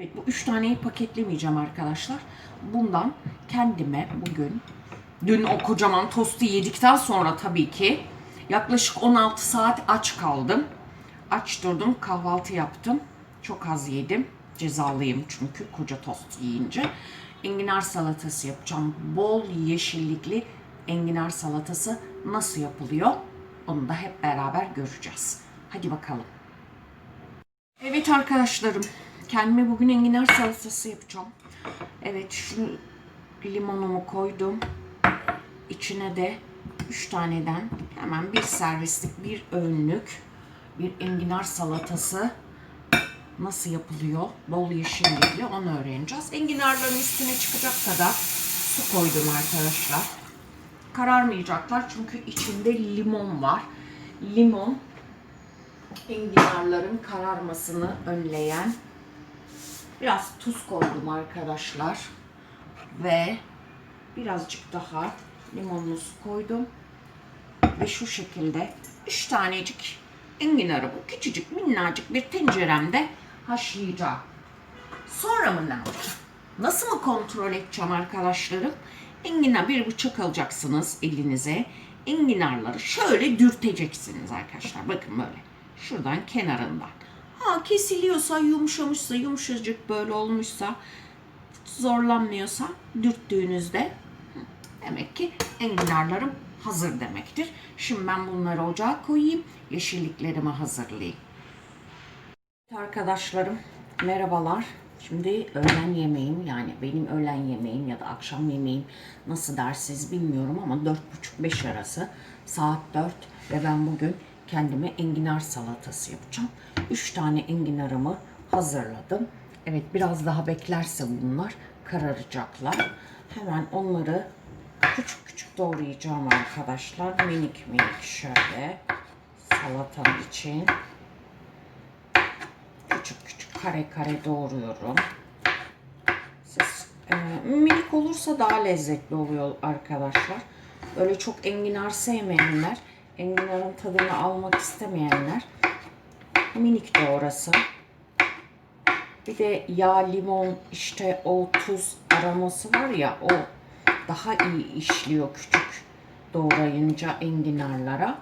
Evet bu üç taneyi paketlemeyeceğim arkadaşlar. Bundan kendime bugün dün o kocaman tostu yedikten sonra tabii ki yaklaşık 16 saat aç kaldım. Aç durdum kahvaltı yaptım. Çok az yedim. Cezalıyım çünkü koca tost yiyince. Enginar salatası yapacağım. Bol yeşillikli enginar salatası nasıl yapılıyor? Onu da hep beraber göreceğiz. Hadi bakalım. Evet arkadaşlarım, kendime bugün enginar salatası yapacağım. Evet, şu limonumu koydum. İçine de 3 taneden hemen bir servislik, bir öğünlük bir enginar salatası nasıl yapılıyor? Bol yeşillikli onu öğreneceğiz. Enginarların üstüne çıkacak kadar su koydum arkadaşlar. Kararmayacaklar çünkü içinde limon var. Limon enginarların kararmasını önleyen biraz tuz koydum arkadaşlar ve birazcık daha limonlu su koydum ve şu şekilde 3 tanecik enginarı bu küçücük minnacık bir tenceremde haşlayacağım. Sonra mı ne yapacağım? Nasıl mı kontrol edeceğim arkadaşlarım? Enginar bir bıçak alacaksınız elinize. Enginarları şöyle dürteceksiniz arkadaşlar. Bakın böyle. Şuradan kenarından. Ha kesiliyorsa, yumuşamışsa, yumuşacık böyle olmuşsa, zorlanmıyorsa dürttüğünüzde demek ki enginarlarım hazır demektir. Şimdi ben bunları ocağa koyayım, yeşilliklerimi hazırlayayım. Arkadaşlarım merhabalar. Şimdi öğlen yemeğim yani benim öğlen yemeğim ya da akşam yemeğim nasıl dersiniz bilmiyorum ama 4.30-5 arası saat 4 ve ben bugün kendime enginar salatası yapacağım. 3 tane enginarımı hazırladım. Evet biraz daha beklerse bunlar kararacaklar. Hemen onları küçük küçük doğrayacağım arkadaşlar. Minik minik şöyle salatam için küçük küçük kare kare doğruyorum. Siz e, minik olursa daha lezzetli oluyor arkadaşlar. Böyle çok enginar sevmeyenler, enginarın tadını almak istemeyenler minik doğrasın. Bir de yağ, limon, işte o tuz aroması var ya o daha iyi işliyor küçük doğrayınca enginarlara.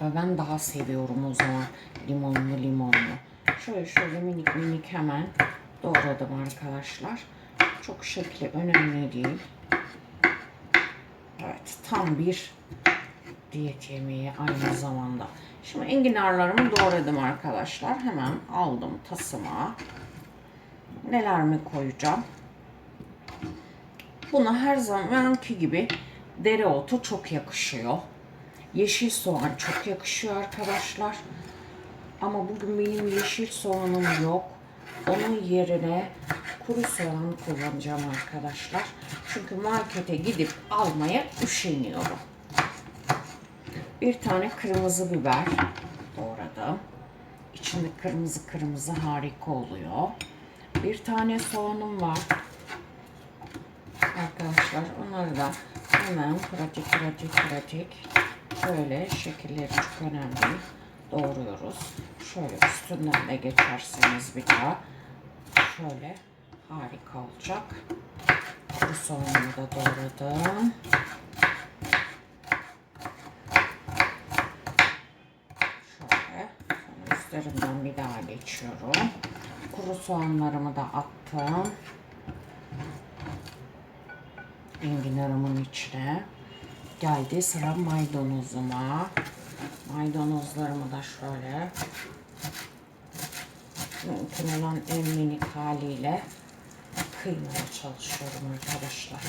Ben daha seviyorum o zaman limonlu limonlu. Şöyle şöyle minik minik hemen doğradım arkadaşlar. Çok şekli önemli değil. Evet tam bir diyet yemeği aynı zamanda. Şimdi enginarlarımı doğradım arkadaşlar. Hemen aldım tasıma. Neler mi koyacağım? Buna her zamanki gibi dereotu çok yakışıyor. Yeşil soğan çok yakışıyor arkadaşlar. Ama bugün benim yeşil soğanım yok. Onun yerine kuru soğan kullanacağım arkadaşlar. Çünkü markete gidip almaya üşeniyorum. Bir tane kırmızı biber doğradım. İçinde kırmızı kırmızı harika oluyor. Bir tane soğanım var. Arkadaşlar onları da hemen pratik pratik pratik böyle şekilleri çok önemli doğruyoruz. Şöyle üstünden de geçerseniz bir daha şöyle harika olacak. Bu soğanı da doğradım. Şöyle sonra üstlerinden bir daha geçiyorum. Kuru soğanlarımı da attım. Enginarımın içine. Geldi sıra maydanozuma. Maydanozlarımı da şöyle mümkün olan en minik haliyle kıymaya çalışıyorum arkadaşlar.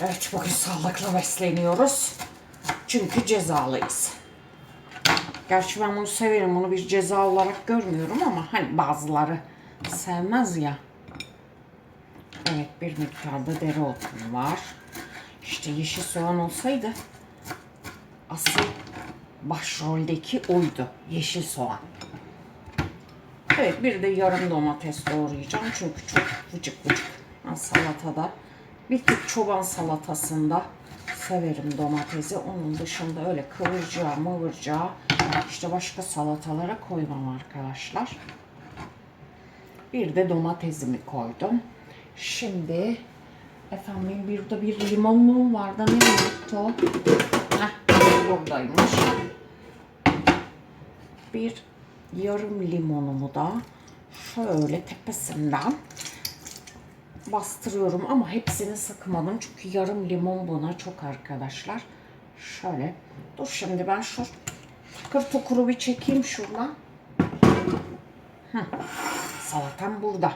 Evet bugün sağlıklı besleniyoruz. Çünkü cezalıyız. Gerçi ben bunu severim. Bunu bir ceza olarak görmüyorum ama hani bazıları sevmez ya. Evet bir miktarda dereotum var. İşte yeşil soğan olsaydı asıl başroldeki oydu. Yeşil soğan. Evet bir de yarım domates doğrayacağım. Çünkü çok vıcık vıcık. Ben salatada bir tık çoban salatasında severim domatesi. Onun dışında öyle kıvıracağı mıvıracağı işte başka salatalara koymam arkadaşlar. Bir de domatesimi koydum. Şimdi efendim bir de bir limonluğum vardı. Ne unuttu? o? Heh, buradaymış. Bir yarım limonumu da şöyle tepesinden bastırıyorum ama hepsini sıkmadım çünkü yarım limon buna çok arkadaşlar. Şöyle. Dur şimdi ben şu takır tokuru bir çekeyim şuradan. Salatam burada.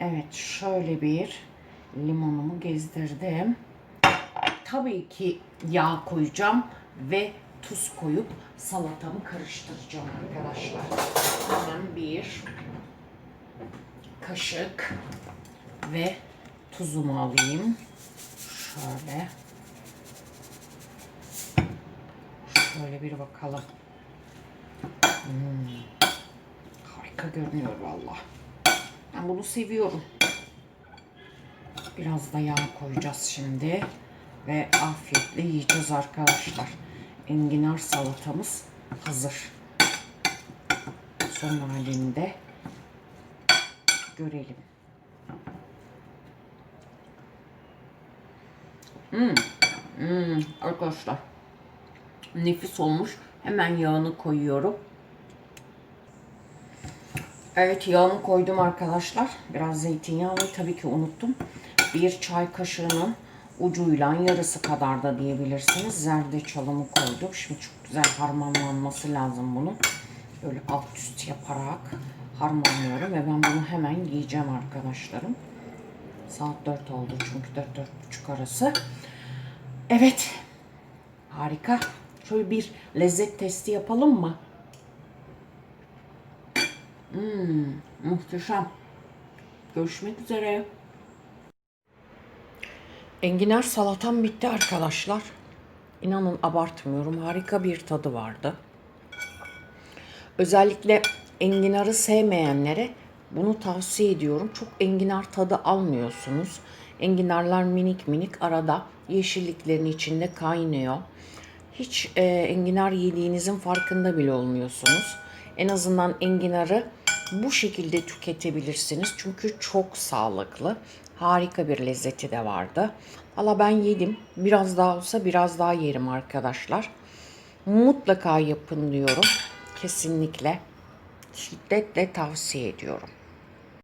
Evet şöyle bir limonumu gezdirdim. Tabii ki yağ koyacağım ve tuz koyup salatamı karıştıracağım arkadaşlar. Hemen bir kaşık ve tuzumu alayım. Şöyle. Şöyle bir bakalım. Hmm. Harika görünüyor valla. Ben bunu seviyorum. Biraz da yağ koyacağız şimdi. Ve afiyetle yiyeceğiz arkadaşlar. Enginar salatamız hazır. Son halinde görelim. Hmm. Hmm. Arkadaşlar nefis olmuş. Hemen yağını koyuyorum. Evet yağımı koydum arkadaşlar. Biraz zeytinyağı tabii ki unuttum. Bir çay kaşığının ucuyla yarısı kadar da diyebilirsiniz. Zerdeçalımı koydum. Şimdi çok güzel harmanlanması lazım bunun. Böyle alt üst yaparak harmanlıyorum ve ben bunu hemen yiyeceğim arkadaşlarım. Saat 4 oldu çünkü 4-4.30 arası. Evet. Harika. Şöyle bir lezzet testi yapalım mı? Hmm, muhteşem. Görüşmek üzere. Enginar salatam bitti arkadaşlar. İnanın abartmıyorum. Harika bir tadı vardı. Özellikle enginarı sevmeyenlere bunu tavsiye ediyorum. Çok enginar tadı almıyorsunuz. Enginarlar minik minik arada yeşilliklerin içinde kaynıyor. Hiç e, enginar yediğinizin farkında bile olmuyorsunuz. En azından enginarı bu şekilde tüketebilirsiniz. Çünkü çok sağlıklı. Harika bir lezzeti de vardı. Valla ben yedim. Biraz daha olsa biraz daha yerim arkadaşlar. Mutlaka yapın diyorum. Kesinlikle. Şiddetle tavsiye ediyorum.